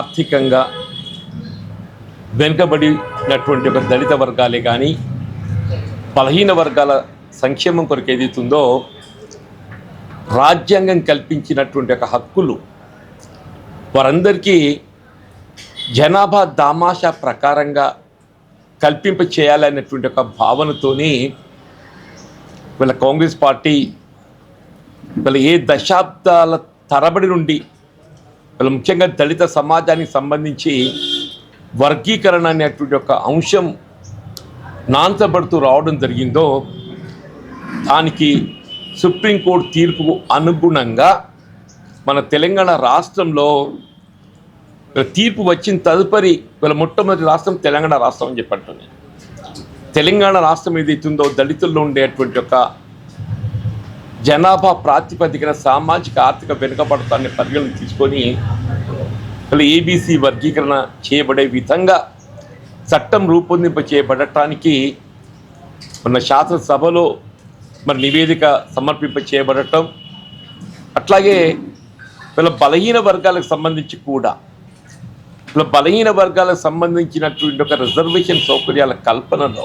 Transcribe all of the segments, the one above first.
ఆర్థికంగా వెనుకబడినటువంటి ఒక దళిత వర్గాలే కానీ బలహీన వర్గాల సంక్షేమం కొరకు ఏదైతుందో రాజ్యాంగం కల్పించినటువంటి ఒక హక్కులు వారందరికీ జనాభా దామాషా ప్రకారంగా కల్పింప చేయాలనేటువంటి ఒక భావనతోని వీళ్ళ కాంగ్రెస్ పార్టీ వీళ్ళ ఏ దశాబ్దాల తరబడి నుండి ముఖ్యంగా దళిత సమాజానికి సంబంధించి వర్గీకరణ అనేటువంటి ఒక అంశం నాంచబడుతూ రావడం జరిగిందో దానికి సుప్రీంకోర్టు తీర్పుకు అనుగుణంగా మన తెలంగాణ రాష్ట్రంలో తీర్పు వచ్చిన తదుపరి వీళ్ళ మొట్టమొదటి రాష్ట్రం తెలంగాణ రాష్ట్రం అని చెప్పంటుంది తెలంగాణ రాష్ట్రం ఏదైతుందో దళితుల్లో ఉండేటువంటి ఒక జనాభా ప్రాతిపదికన సామాజిక ఆర్థిక వెనుకబడతాన్ని పరిగణన తీసుకొని వీళ్ళ ఏబీసీ వర్గీకరణ చేయబడే విధంగా చట్టం రూపొందింప చేయబడటానికి మన శాసనసభలో మరి నివేదిక సమర్పింప చేయబడటం అట్లాగే వీళ్ళ బలహీన వర్గాలకు సంబంధించి కూడా వీళ్ళ బలహీన వర్గాలకు సంబంధించినటువంటి ఒక రిజర్వేషన్ సౌకర్యాల కల్పనలో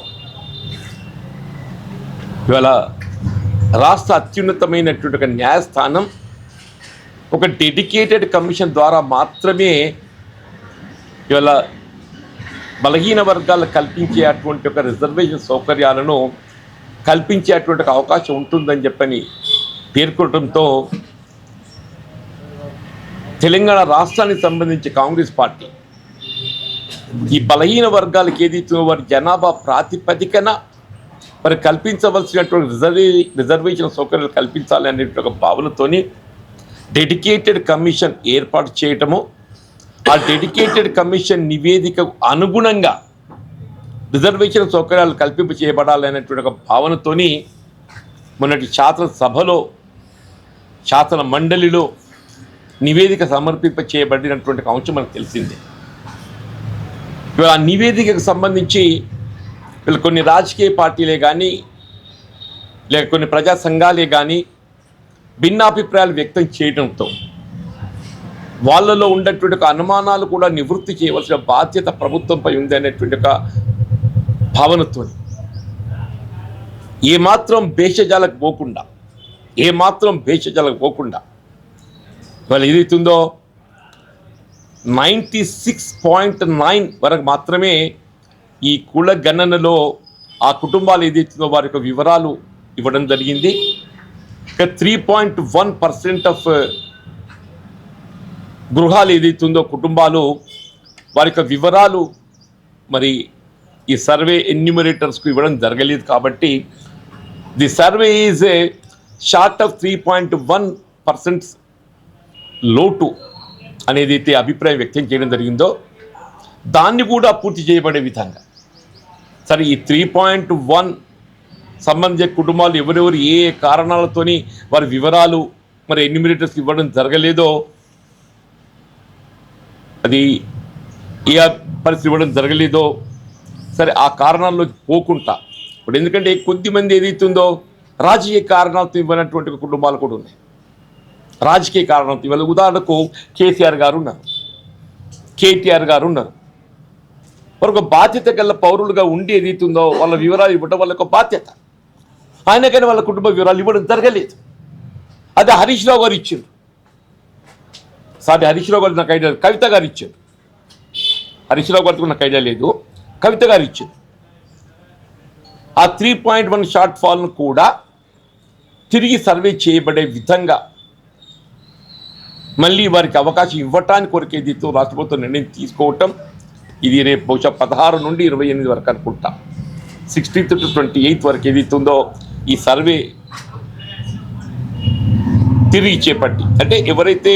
ఇవాళ రాష్ట్ర అత్యున్నతమైనటువంటి ఒక న్యాయస్థానం ఒక డెడికేటెడ్ కమిషన్ ద్వారా మాత్రమే ఇవాళ బలహీన వర్గాలు కల్పించే అటువంటి ఒక రిజర్వేషన్ సౌకర్యాలను కల్పించేటువంటి ఒక అవకాశం ఉంటుందని చెప్పని పేర్కొనడంతో తెలంగాణ రాష్ట్రానికి సంబంధించి కాంగ్రెస్ పార్టీ ఈ బలహీన వర్గాలకు ఏదైతే వారి జనాభా ప్రాతిపదికన మరి కల్పించవలసినటువంటి రిజర్వే రిజర్వేషన్ సౌకర్యాలు కల్పించాలి అనే ఒక భావనతోని డెడికేటెడ్ కమిషన్ ఏర్పాటు చేయటము ఆ డెడికేటెడ్ కమిషన్ నివేదికకు అనుగుణంగా రిజర్వేషన్ సౌకర్యాలు కల్పింప చేయబడాలి అనేటువంటి ఒక భావనతోని మొన్నటి శాసనసభలో శాసన మండలిలో నివేదిక సమర్పింప చేయబడినటువంటి అంశం మనకు తెలిసింది. ఇవాళ ఆ నివేదికకు సంబంధించి వీళ్ళు కొన్ని రాజకీయ పార్టీలే కానీ లేక కొన్ని ప్రజా సంఘాలే కానీ భిన్నాభిప్రాయాలు వ్యక్తం చేయడంతో వాళ్ళలో ఉన్నటువంటి ఒక అనుమానాలు కూడా నివృత్తి చేయవలసిన బాధ్యత ప్రభుత్వంపై ఉంది అనేటువంటి ఒక భావనతో ఏమాత్రం భేషజాలకు పోకుండా ఏమాత్రం భేషజాలకు పోకుండా వాళ్ళు ఏదైతుందో నైంటీ సిక్స్ పాయింట్ నైన్ వరకు మాత్రమే ఈ కుల గణనలో ఆ కుటుంబాలు ఏదైతుందో వారి యొక్క వివరాలు ఇవ్వడం జరిగింది. ఇక three point one percent of గృహాలు ఏదైతుందో కుటుంబాలు వారి యొక్క వివరాలు మరి ఈ సర్వే ఎన్యూమరేటర్స్కు ఇవ్వడం జరగలేదు కాబట్టి the survey is a short of three point one percent లోటు అనేది అయితే అభిప్రాయం వ్యక్తం చేయడం జరిగిందో దాన్ని కూడా పూర్తి చేయబడే విధంగా. సరే ఈ త్రీ పాయింట్ వన్ సంబంధించిన కుటుంబాలు ఎవరెవరు ఏ ఏ కారణాలతోని వారి వివరాలు మరి ఎన్యూమినేటర్స్కి ఇవ్వడం జరగలేదో అది ఏ పరిస్థితి ఇవ్వడం జరగలేదో సరే ఆ కారణాల్లో పోకుండా. ఇప్పుడు ఎందుకంటే కొద్దిమంది ఏదైతుందో రాజకీయ కారణాలతో ఇవ్వనటువంటి కుటుంబాలు కూడా ఉన్నాయి. రాజకీయ కారణాలతో ఇవ్వాలి. ఉదాహరణకు కేసీఆర్ గారు ఉన్నారు. కేటీఆర్ గారు ఉన్నారు. వారు ఒక బాధ్యత గల పౌరులుగా ఉండి ఏదైతుందో వాళ్ళ వివరాలు ఇవ్వడం వాళ్ళ ఒక బాధ్యత. ఆయనకైనా వాళ్ళ కుటుంబ వివరాలు ఇవ్వడం జరగలేదు. అది హరీష్ రావు గారు ఇచ్చారు సాటి హరీష్ రావు గారు నాకు ఐడియా కవిత గారు ఇచ్చారు హరీష్ రావు గారికి నాకు ఐడియా లేదు. కవిత గారు ఇచ్చారు ఆ త్రీ పాయింట్ వన్ షార్ట్ ఫాల్ను కూడా తిరిగి సర్వే చేయబడే విధంగా మళ్ళీ వారికి అవకాశం ఇవ్వటానికి కొరకు ఏదైతే రాష్ట్ర ప్రభుత్వం నిర్ణయం తీసుకోవటం ఇది రేపు బహుశా పదహారు నుండి ఇరవై ఎనిమిది వరకు అనుకుంటా. సిక్స్టీన్త్ టు ట్వంటీ ఎయిత్ వరకు ఏదైతుందో ఈ సర్వే తిరిగి చేపట్టి అంటే ఎవరైతే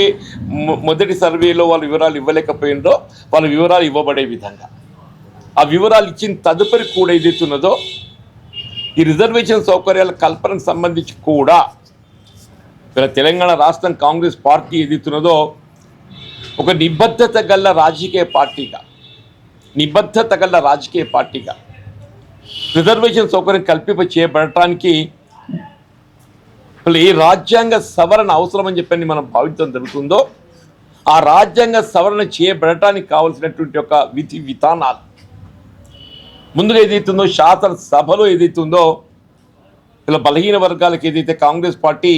మొదటి సర్వేలో వాళ్ళ వివరాలు ఇవ్వలేకపోయిందో వాళ్ళ వివరాలు ఇవ్వబడే విధంగా. ఆ వివరాలు ఇచ్చిన తదుపరి కూడా ఏదైతున్నదో ఈ రిజర్వేషన్ సౌకర్యాల కల్పనకు సంబంధించి కూడా ఇలా తెలంగాణ రాష్ట్రం కాంగ్రెస్ పార్టీ ఏదైతున్నదో ఒక నిబద్ధత గల రాజకీయ పార్టీగా నిబద్ధత గల రాజకీయ పార్టీగా. రిజర్వేషన్ సౌకర్యం కల్పింప చేయబడటానికి అసలు ఏ రాజ్యాంగ సవరణ అవసరమని చెప్పని మనం భావించడం జరుగుతుందో ఆ రాజ్యాంగ సవరణ చేయబడటానికి కావలసినటువంటి ఒక విధి విధానాలు. ముందుగా ఏదైతుందో శాసనసభలో ఏదైతుందో ఇలా బలహీన వర్గాలకు ఏదైతే కాంగ్రెస్ పార్టీ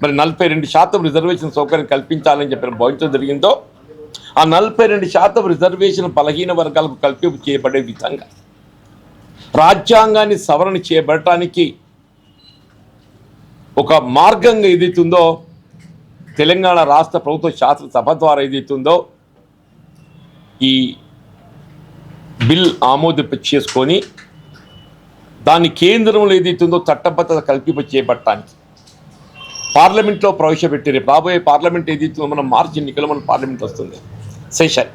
మరి నలభై రెండు శాతం రిజర్వేషన్ సౌకర్యం కల్పించాలని చెప్పి భావించడం జరిగిందో ఆ నలభై రెండు శాతం రిజర్వేషన్ బలహీన వర్గాలకు కల్పింపు చేయబడే విధంగా రాజ్యాంగాన్ని సవరణ చేయబడటానికి ఒక మార్గంగా ఏదైతుందో తెలంగాణ రాష్ట్ర ప్రభుత్వ శాసనసభ ద్వారా ఏదైతుందో ఈ బిల్ ఆమోదింప చేసుకొని దాని కేంద్రంలో ఏదైతుందో చట్టబద్ధత కల్పింప చేపట్టడానికి పార్లమెంట్లో ప్రవేశపెట్టి బాబోయే రాబోయే పార్లమెంట్ ఏదైతుందో మనం మార్చి ఎన్నికలు మన పార్లమెంట్ వస్తుంది. సెషన్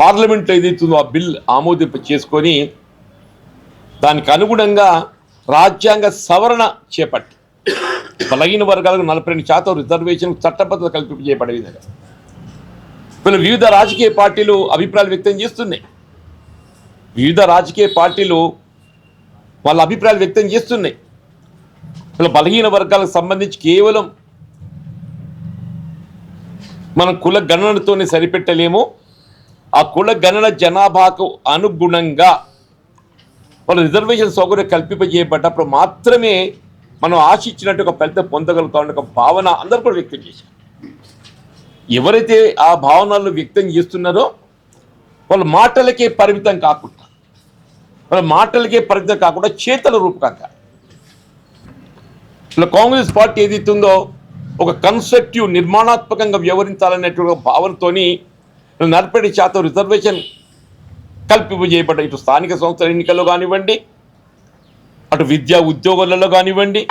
పార్లమెంట్లో ఏదైతుందో ఆ బిల్ ఆమోదింప చేసుకొని దానికి అనుగుణంగా రాజ్యాంగ సవరణ చేపట్టి. బలహీన వర్గాలకు నలభై రెండు శాతం రిజర్వేషన్ చట్టబద్ధత కల్పింప చేయబడే విధంగా. ఇప్పుడు వివిధ రాజకీయ పార్టీలు అభిప్రాయాలు వ్యక్తం చేస్తున్నాయి. వివిధ రాజకీయ పార్టీలు వాళ్ళ అభిప్రాయాలు వ్యక్తం చేస్తున్నాయి. ఇలా బలహీన వర్గాలకు సంబంధించి కేవలం మనం కుల గణనతోనే సరిపెట్టలేము. ఆ కుల గణన జనాభాకు అనుగుణంగా వాళ్ళ రిజర్వేషన్ సౌకర్యం కల్పింపజేయబడ్డప్పుడు మాత్రమే మనం ఆశించినట్టు ఒక ఫలితం పొందగలుగుతామని ఒక భావన అందరూ కూడా వ్యక్తం చేశారు. ఎవరైతే ఆ భావనలు వ్యక్తం చేస్తున్నారో వాళ్ళ మాటలకే పరిమితం కాకుండా వాళ్ళ మాటలకే పరిమితం కాకుండా చేతల రూపకంగా ఇట్లా కాంగ్రెస్ పార్టీ ఏదైతుందో ఒక కన్స్ట్రక్టివ్ నిర్మాణాత్మకంగా వ్యవహరించాలనేటువంటి భావనతోని నలభై శాతం రిజర్వేషన్ కల్పింపజేయబడ్డ ఇటు స్థానిక సంస్థల ఎన్నికల్లో కానివ్వండి అటు విద్యా ఉద్యోగాలలో కానివ్వండి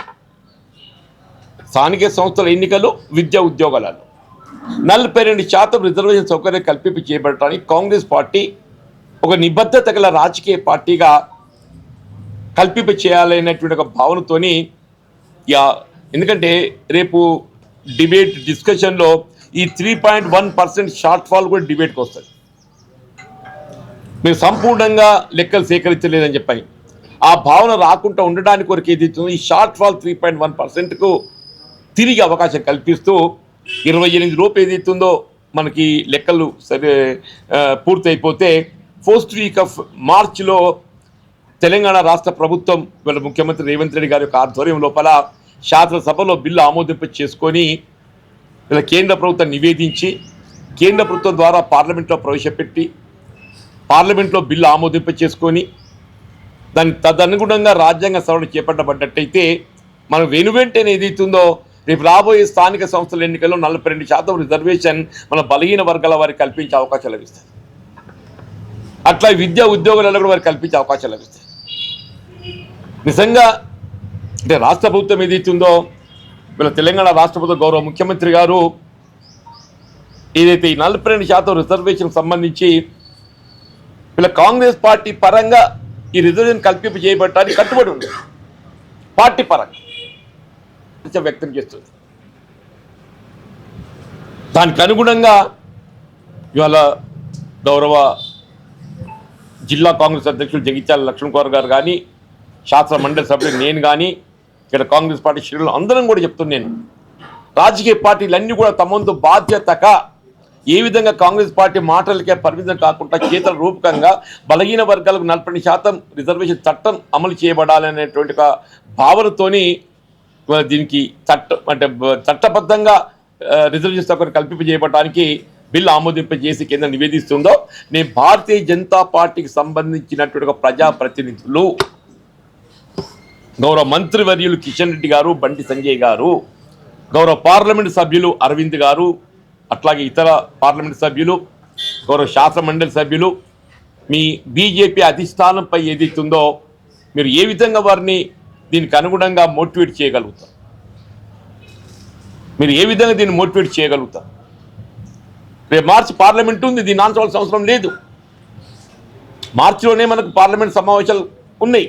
స్థానిక సంస్థల ఎన్నికలు విద్యా ఉద్యోగాలలో. నలభై రెండు శాతం రిజర్వేషన్ సౌకర్యం కల్పింపు చేయబడటానికి కాంగ్రెస్ పార్టీ ఒక నిబద్ధత గల రాజకీయ పార్టీగా కల్పింప చేయాలనేటువంటి ఒక భావనతోని యా ఎందుకంటే రేపు డిబేట్ డిస్కషన్లో ఈ three point one percent shortfall కూడా డిబేట్కి వస్తుంది మీరు సంపూర్ణంగా లెక్కలు సేకరించలేదని చెప్పాయి. ఆ భావన రాకుండా ఉండడానికి కొరకు ఏది ఈ shortfall three point one పర్సెంట్కు తిరిగి అవకాశం కల్పిస్తూ ఇరవై ఎనిమిది రూపు ఏదైతుందో మనకి లెక్కలు సరే పూర్తయిపోతే ఫస్ట్ వీక్ ఆఫ్ మార్చిలో తెలంగాణ రాష్ట్ర ప్రభుత్వం వీళ్ళ ముఖ్యమంత్రి రేవంత్ రెడ్డి గారి యొక్క ఆధ్వర్యం లోపల శాసనసభలో బిల్లు ఆమోదింప చేసుకొని వీళ్ళ కేంద్ర ప్రభుత్వం నివేదించి కేంద్ర ప్రభుత్వం ద్వారా పార్లమెంట్లో ప్రవేశపెట్టి పార్లమెంట్లో బిల్లు ఆమోదింప చేసుకొని దాని తదనుగుణంగా రాజ్యాంగ సవరణ చేపట్టబడ్డట్టయితే మనం వెనువెంటనే ఏదైతుందో రేపు రాబోయే స్థానిక సంస్థల ఎన్నికల్లో నలభై రెండు శాతం రిజర్వేషన్ మన బలహీన వర్గాల వారికి కల్పించే అవకాశాలు లభిస్తాయి. అట్లా విద్యా ఉద్యోగాలలో కూడా వారికి కల్పించే అవకాశాలు లభిస్తాయి. నిజంగా అంటే రాష్ట్ర ప్రభుత్వం ఏదైతుందో వీళ్ళ తెలంగాణ రాష్ట్ర ప్రభుత్వ గౌరవ ముఖ్యమంత్రి గారు ఏదైతే ఈ నలభై రెండు శాతం రిజర్వేషన్ సంబంధించి వీళ్ళ కాంగ్రెస్ పార్టీ పరంగా ఈ రిజర్వేషన్ కల్పింపు చేయబడటానికి కట్టుబడి ఉంది. పార్టీ పరంగా. వ్యక్తం చేస్తుంది. దానికి అనుగుణంగా ఇవాళ గౌరవ జిల్లా కాంగ్రెస్ అధ్యక్షులు జగిత్యాల లక్ష్మణ్ కుమార్ గారు కానీ శాస్త్ర మండలి సభ్యులు నేను కానీ ఇక్కడ కాంగ్రెస్ పార్టీ శ్రేణులు అందరం కూడా చెప్తున్నాను రాజకీయ పార్టీలన్నీ కూడా తమందు బాధ్యతగా ఏ విధంగా కాంగ్రెస్ పార్టీ మాటలకే పరిమితం కాకుండా చేతల రూపకంగా బలహీన వర్గాలకు నలభై శాతం రిజర్వేషన్ చట్టం అమలు చేయబడాలనేటువంటి ఒక భావనతోని దీనికి చట్ట అంటే చట్టబద్ధంగా రిజర్వేషన్ సౌకర్యం కల్పింపజేయబడటానికి బిల్లు ఆమోదింపజేసి కేంద్రం నివేదిస్తుందో నేను భారతీయ జనతా పార్టీకి సంబంధించినటువంటి ఒక ప్రజాప్రతినిధులు గౌరవ మంత్రివర్యులు కిషన్ రెడ్డి గారు బండి సంజయ్ గారు గౌరవ పార్లమెంట్ సభ్యులు అరవింద్ గారు అట్లాగే ఇతర పార్లమెంట్ సభ్యులు గౌరవ శాసన మండలి సభ్యులు మీ బీజేపీ అధిష్టానంపై ఏదైతుందో మీరు ఏ విధంగా వారిని దీనికి అనుగుణంగా మోటివేట్ చేయగలుగుతారు? మీరు ఏ విధంగా దీన్ని మోటివేట్ చేయగలుగుతారు? రేపు మార్చి పార్లమెంట్ ఉంది దీన్ని ఆంచవలసిన అవసరం లేదు. మార్చిలోనే మనకు పార్లమెంట్ సమావేశాలు ఉన్నాయి.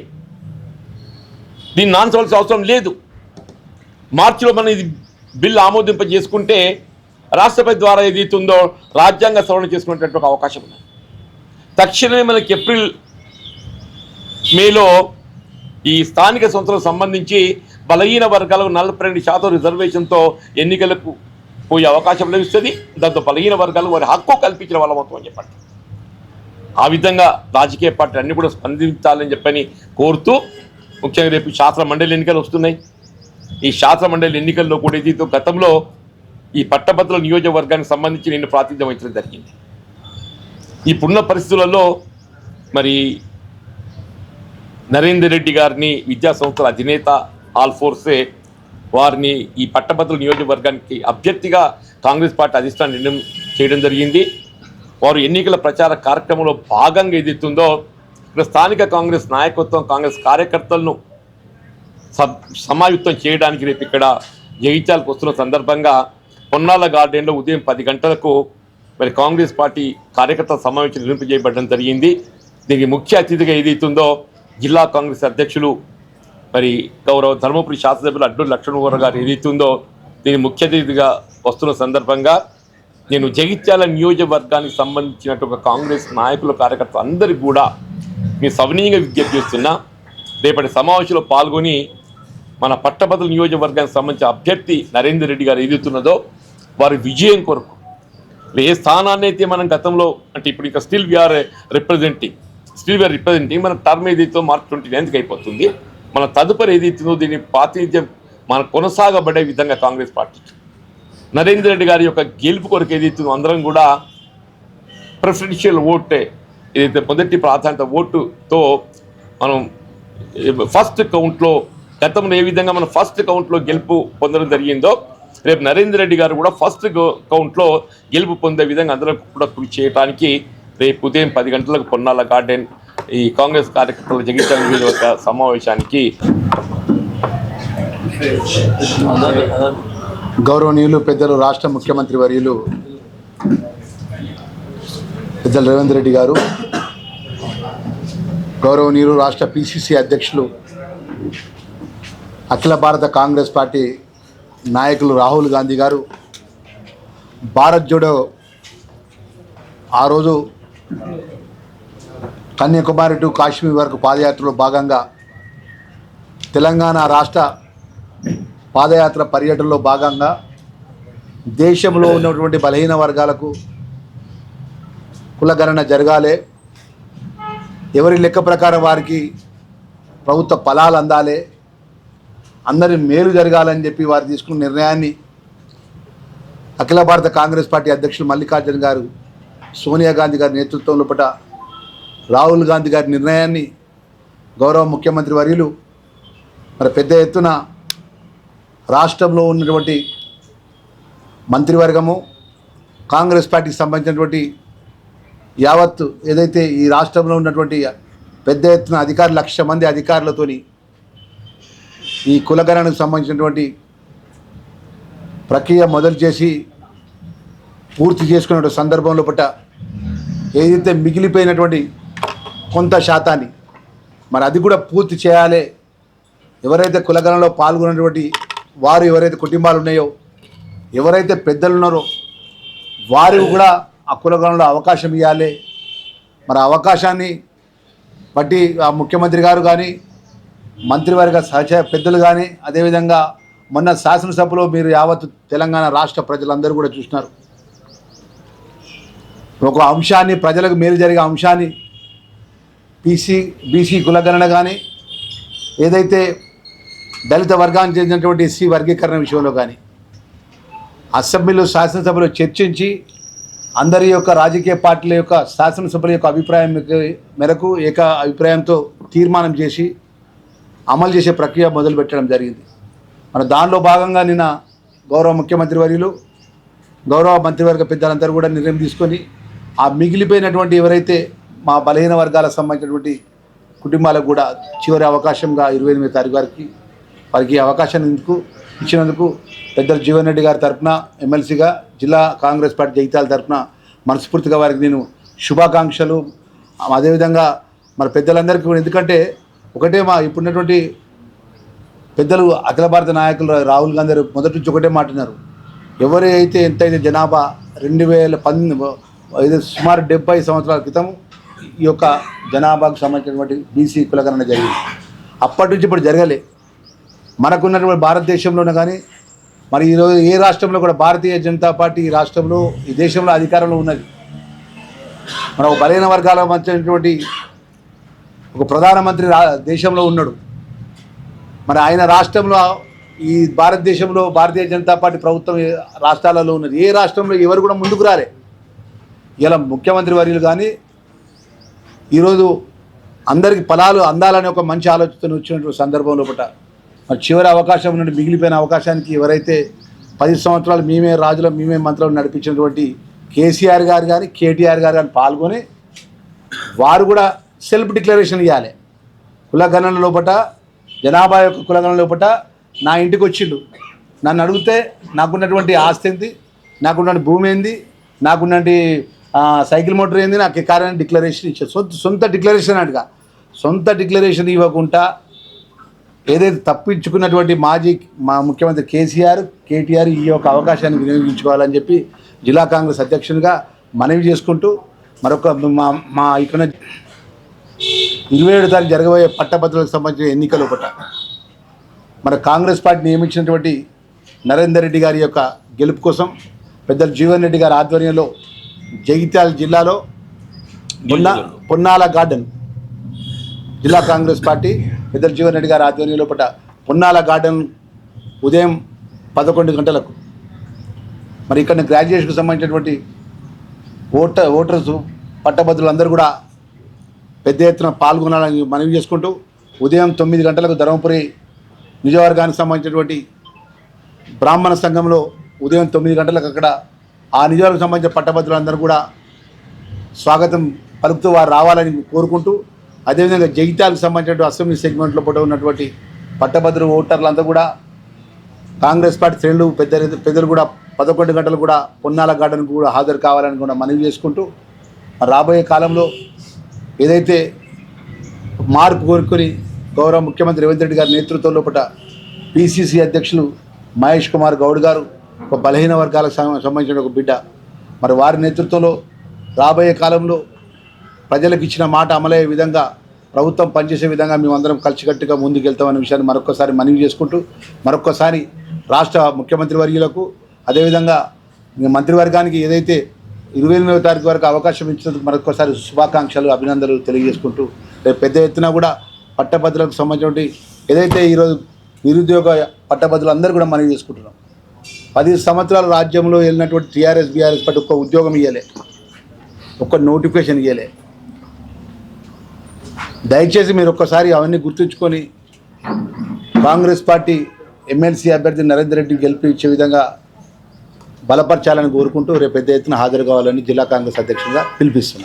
దీన్ని నాన్చవలసిన అవసరం లేదు. మార్చిలో మనం ఇది బిల్లు ఆమోదింప చేసుకుంటే రాష్ట్రపతి ద్వారా ఏదైతుందో రాజ్యాంగ సవరణ చేసుకునేటటువంటి ఒక అవకాశం ఉంది. తక్షణమే మనకి ఏప్రిల్ మేలో ఈ స్థానిక సంస్థలకు సంబంధించి బలహీన వర్గాలకు నలభై రెండు శాతం రిజర్వేషన్తో ఎన్నికలకు పోయే అవకాశం లభిస్తుంది. దాంతో బలహీన వర్గాలు వారి హక్కు కల్పించిన వాళ్ళ మొత్తం అని చెప్పండి. ఆ విధంగా రాజకీయ పార్టీలు అన్నీ కూడా స్పందించాలని చెప్పని కోరుతూ ముఖ్యంగా రేపు శాసన మండలి ఎన్నికలు వస్తున్నాయి. ఈ శాస్త్ర మండలి ఎన్నికల్లో కూడా దీంతో గతంలో ఈ పట్టభద్రుల నియోజకవర్గానికి సంబంధించి నేను ప్రాతినిధ్యం వహించడం జరిగింది. ఇప్పుడున్న పరిస్థితులలో మరి నరేందర్ రెడ్డి గారిని విద్యా సంస్థల అధినేత ఆల్ ఫోర్సే వారిని ఈ పట్టభద్రుల నియోజకవర్గానికి అభ్యర్థిగా కాంగ్రెస్ పార్టీ అధిష్టానం నిర్ణయం చేయడం జరిగింది. వారు ఎన్నికల ప్రచార కార్యక్రమంలో భాగంగా ఏదైతుందో ఇక్కడ స్థానిక కాంగ్రెస్ నాయకత్వం కాంగ్రెస్ కార్యకర్తలను సబ్ సమాయుక్తం చేయడానికి రేపు ఇక్కడ జగిత్యాలకు వస్తున్న సందర్భంగా పొన్నాల గార్డెన్లో ఉదయం పది గంటలకు మరి కాంగ్రెస్ పార్టీ కార్యకర్తల సమావేశం నిర్మింపజేయబడడం జరిగింది. దీనికి ముఖ్య అతిథిగా ఏదైతుందో జిల్లా కాంగ్రెస్ అధ్యక్షులు మరి గౌరవ ధర్మపురి శాసనసభ్యులు అడ్డు లక్ష్మణవర గారు ఏదైతుందో దీని ముఖ్య అతిథిగా వస్తున్న సందర్భంగా నేను జగిత్యాల నియోజకవర్గానికి సంబంధించినట్టు ఒక కాంగ్రెస్ నాయకుల కార్యకర్తలు అందరికీ కూడా మీ సవనీయంగా విజ్ఞప్తి చేస్తున్నా. రేపటి సమావేశంలో పాల్గొని మన పట్టభద్రుల నియోజకవర్గానికి సంబంధించిన అభ్యర్థి నరేందర్ రెడ్డి గారు ఏదైతున్నదో వారి విజయం కొరకు. ఏ స్థానాన్ని అయితే మనం గతంలో అంటే ఇప్పుడు ఇంకా still we're representing still we're representing మన టర్మ్ ఏదైతే మార్చ్ ట్వంటీ నైన్త్కి అయిపోతుంది మన తదుపరి ఏదైతుందో దీని ప్రాతినిధ్యం మన కొనసాగబడే విధంగా కాంగ్రెస్ పార్టీ నరేందర్ రెడ్డి గారి యొక్క గెలుపు కొరకు ఏదైతుందో అందరం కూడా ప్రిఫరెన్షియల్ ఓటే ఏదైతే మొదటి ప్రాధాన్యత ఓటుతో మనం ఫస్ట్ కౌంట్లో గతంలో ఏ విధంగా మనం ఫస్ట్ కౌంట్లో గెలుపు పొందడం జరిగిందో రేపు నరేందర్ రెడ్డి గారు కూడా ఫస్ట్ కౌంట్లో గెలుపు పొందే విధంగా అందరం కూడా కృషి చేయడానికి రేపు ఉదయం పది గంటలకు పొన్నాల గార్డెన్ ఈ కాంగ్రెస్ కార్యకర్తల జగిత్యాల యొక్క సమావేశానికి గౌరవనీయులు పెద్దలు రాష్ట్ర ముఖ్యమంత్రి వర్యులు పెద్దలు రేవంత్ రెడ్డి గారు గౌరవనీయులు రాష్ట్ర పిసిసి అధ్యక్షులు అఖిల భారత కాంగ్రెస్ పార్టీ నాయకులు రాహుల్ గాంధీ గారు భారత్ జోడో ఆ రోజు కన్యాకుమారి టు కాశ్మీర్ వరకు పాదయాత్రలో భాగంగా తెలంగాణ రాష్ట్ర పాదయాత్ర పర్యటనలో భాగంగా దేశంలో ఉన్నటువంటి బలహీన వర్గాలకు కులగణన జరగాలి. ఎవరి లెక్క ప్రకారం వారికి ప్రభుత్వ ఫలాలు అందాలి. అందరి మేలు జరగాలని చెప్పి వారు తీసుకున్న నిర్ణయాన్ని అఖిల భారత కాంగ్రెస్ పార్టీ అధ్యక్షులు మల్లికార్జున గారు సోనియా గాంధీ గారి నేతృత్వంలో పట రాహుల్ గాంధీ గారి నిర్ణయాన్ని గౌరవ ముఖ్యమంత్రి వర్యులు మరి పెద్ద ఎత్తున రాష్ట్రంలో ఉన్నటువంటి మంత్రివర్గము కాంగ్రెస్ పార్టీకి సంబంధించినటువంటి యావత్ ఏదైతే ఈ రాష్ట్రంలో ఉన్నటువంటి పెద్ద ఎత్తున అధికారులు లక్ష మంది అధికారులతోని ఈ కులగణనకు సంబంధించినటువంటి ప్రక్రియ మొదలు చేసి పూర్తి చేసుకున్న సందర్భంలో పట్ట ఏదైతే మిగిలిపోయినటువంటి కొంత శాతాన్ని మరి అది కూడా పూర్తి చేయాలి ఎవరైతే కులగణంలో పాల్గొన్నటువంటి వారు ఎవరైతే కుటుంబాలు ఉన్నాయో ఎవరైతే పెద్దలు ఉన్నారో వారికి కూడా ఆ కులగణంలో అవకాశం ఇవ్వాలి మరి అవకాశాన్ని బట్టి ఆ ముఖ్యమంత్రి గారు కానీ మంత్రివర్గ సహచ పెద్దలు కానీ అదేవిధంగా మొన్న శాసనసభలో మీరు యావత్ తెలంగాణ రాష్ట్ర ప్రజలందరూ కూడా చూసినారు. ఒక అంశాన్ని ప్రజలకు మేలు జరిగే అంశాన్ని పీసీ బీసీ కులగణన కానీ ఏదైతే దళిత వర్గానికి చెందినటువంటి ఎస్సీ వర్గీకరణ విషయంలో కానీ అసెంబ్లీలో శాసనసభలో చర్చించి అందరి యొక్క రాజకీయ పార్టీల యొక్క శాసనసభల యొక్క అభిప్రాయం మేరకు- ఏక అభిప్రాయంతో తీర్మానం చేసి అమలు చేసే ప్రక్రియ మొదలుపెట్టడం జరిగింది. మన దానిలో భాగంగా నిన్న గౌరవ ముఖ్యమంత్రి వర్యులు గౌరవ మంత్రివర్గ పెద్దలందరూ కూడా నిర్ణయం తీసుకొని ఆ మిగిలిపోయినటువంటి ఎవరైతే మా బలహీన వర్గాలకు సంబంధించినటువంటి కుటుంబాలకు కూడా చివరి అవకాశంగా ఇరవై ఎనిమిది తారీఖు వరకు వారికి అవకాశం ఎందుకు? ఇచ్చినందుకు పెద్దలు జీవన్ రెడ్డి గారి తరఫున ఎమ్మెల్సీగా జిల్లా కాంగ్రెస్ పార్టీ జగిత్యాల తరఫున మనస్ఫూర్తిగా వారికి నేను శుభాకాంక్షలు. అదేవిధంగా మన పెద్దలందరికీ కూడా ఎందుకంటే ఒకటే మా ఇప్పుడున్నటువంటి పెద్దలు అఖిల భారత నాయకులు రాహుల్ గాంధీ మొదటి నుంచి ఒకటే మాట్లాడినారు ఎవరైతే ఎంతైతే జనాభా రెండు వేల పంద సుమారు డెబ్బై సంవత్సరాల క్రితం ఈ యొక్క జనాభాకు సంబంధించినటువంటి బీసీ కులగణన జరిగింది. అప్పటి నుంచి ఇప్పుడు జరగలే. మనకున్నటువంటి భారతదేశంలోనే కానీ మరి ఈరోజు ఏ రాష్ట్రంలో కూడా భారతీయ జనతా పార్టీ ఈ రాష్ట్రంలో ఈ దేశంలో అధికారంలో ఉన్నది. మన ఒక బలహీన వర్గాల మధ్యటువంటి ఒక ప్రధానమంత్రి రా దేశంలో ఉన్నాడు. మరి ఆయన రాష్ట్రంలో ఈ భారతదేశంలో భారతీయ జనతా పార్టీ ప్రభుత్వం రాష్ట్రాలలో ఉన్నది. ఏ రాష్ట్రంలో ఎవరు కూడా ముందుకు రాలే. ఇలా ముఖ్యమంత్రి వర్యులు కానీ ఈరోజు అందరికీ ఫలాలు అందాలనే ఒక మంచి ఆలోచన వచ్చినటువంటి సందర్భంలో పట్ల మరి చివరి అవకాశం నుండి మిగిలిపోయిన అవకాశానికి ఎవరైతే పది సంవత్సరాలు మేమే రాజుల మేమే మంత్రులు నడిపించినటువంటి కేసీఆర్ గారు కానీ కేటీఆర్ గారు కానీ పాల్గొని వారు కూడా సెల్ఫ్ డిక్లరేషన్ ఇవ్వాలి కులగణన లోపట జనాభా యొక్క కులగణన లోపట నా ఇంటికి వచ్చిండు. నన్ను అడిగితే నాకున్నటువంటి ఆస్తి ఏంది? నాకున్నటువంటి భూమి ఏంది? నాకున్నటువంటి సైకిల్ మోటార్ ఏంది? నాకు ఈ డిక్లరేషన్ ఇచ్చారు. సొంత సొంత డిక్లరేషన్ అంటగా సొంత డిక్లరేషన్ ఇవ్వకుండా ఏదైతే తప్పించుకున్నటువంటి మాజీ మా ముఖ్యమంత్రి కేసీఆర్ కేటీఆర్ ఈ యొక్క అవకాశాన్ని వినియోగించుకోవాలని చెప్పి జిల్లా కాంగ్రెస్ అధ్యక్షునిగా మనవి చేసుకుంటూ మరొక మా మా ఇక్కడ ఇరవై ఏడు తారీఖు జరగబోయే పట్టభద్రులకు సంబంధించిన ఎన్నికలు ఒకట. మన కాంగ్రెస్ పార్టీ నియమించినటువంటి నరేందర్ రెడ్డి గారి యొక్క గెలుపు కోసం పెద్దలు జీవన్ రెడ్డి గారి ఆధ్వర్యంలో జగిత్యాల జిల్లాలో పొన్నా పొన్నాల గార్డెన్ జిల్లా కాంగ్రెస్ పార్టీ పెద్దలు జీవన్ రెడ్డి గారి ఆధ్వర్యంలో పట్ట పొన్నాల గార్డెన్ ఉదయం పదకొండు గంటలకు. మరి ఇక్కడ గ్రాడ్యుయేషన్కి సంబంధించినటువంటి ఓటర్ ఓటర్స్ పట్టభద్రులందరూ కూడా పెద్ద ఎత్తున పాల్గొనాలని మనవి చేసుకుంటూ ఉదయం తొమ్మిది గంటలకు ధర్మపురి నియోజకవర్గానికి సంబంధించినటువంటి బ్రాహ్మణ సంఘంలో ఉదయం తొమ్మిది గంటలకు అక్కడ ఆ నియోజకవర్గం సంబంధించిన పట్టభద్రులందరూ కూడా స్వాగతం పలుకుతూ వారు రావాలని కోరుకుంటూ అదేవిధంగా జగిత్యాలకు సంబంధించిన అసెంబ్లీ సెగ్మెంట్లో పూట ఉన్నటువంటి పట్టభద్రు ఓటర్లంతా కూడా కాంగ్రెస్ పార్టీ శ్రేణులు పెద్ద పెద్దలు కూడా పదకొండు గంటలు కూడా పొన్నాల గార్డెన్కు కూడా హాజరు కావాలని కూడా మనవి చేసుకుంటూ రాబోయే కాలంలో ఏదైతే మార్పు కోరుకొని గౌరవ ముఖ్యమంత్రి రేవంత్ రెడ్డి గారి నేతృత్వంలో పట పిసిసి అధ్యక్షులు మహేష్ కుమార్ గౌడ్ గారు ఒక బలహీన వర్గాలకు సంబంధించిన ఒక బిడ్డ. మరి వారి నేతృత్వంలో రాబోయే కాలంలో ప్రజలకు ఇచ్చిన మాట అమలయ్యే విధంగా ప్రభుత్వం పనిచేసే విధంగా మేమందరం కలిసికట్టుగా ముందుకెళ్తామనే విషయాన్ని మరొకసారి మనవి చేసుకుంటూ మరొకసారి రాష్ట్ర ముఖ్యమంత్రి వర్యులకు అదేవిధంగా మంత్రివర్గానికి ఏదైతే ఇరవై ఎనిమిదవ తారీఖు వరకు అవకాశం ఇచ్చినందుకు మరొకసారి శుభాకాంక్షలు అభినందనలు తెలియజేసుకుంటూ రేపు పెద్ద ఎత్తున కూడా పట్టభద్రులకు సంబంధించిన ఏదైతే ఈరోజు నిరుద్యోగ పట్టభద్రులు అందరూ కూడా మనవి చేసుకుంటున్నాం. పది సంవత్సరాల రాజ్యంలో వెళ్ళినటువంటి టీఆర్ఎస్ బీఆర్ఎస్ పట్టి ఒక్క ఉద్యోగం ఇవ్వలే ఒక్క నోటిఫికేషన్ ఇవ్వలే దయచేసి మీరు ఒక్కసారి అవన్నీ గుర్తుంచుకొని కాంగ్రెస్ పార్టీ ఎమ్మెల్సీ అభ్యర్థి నరేందర్ రెడ్డిని గెలిపించే విధంగా బలపరచాలని కోరుకుంటూ రేపు పెద్ద ఎత్తున హాజరు కావాలని జిల్లా కాంగ్రెస్ అధ్యక్షుడిగా పిలిపిస్తున్నాను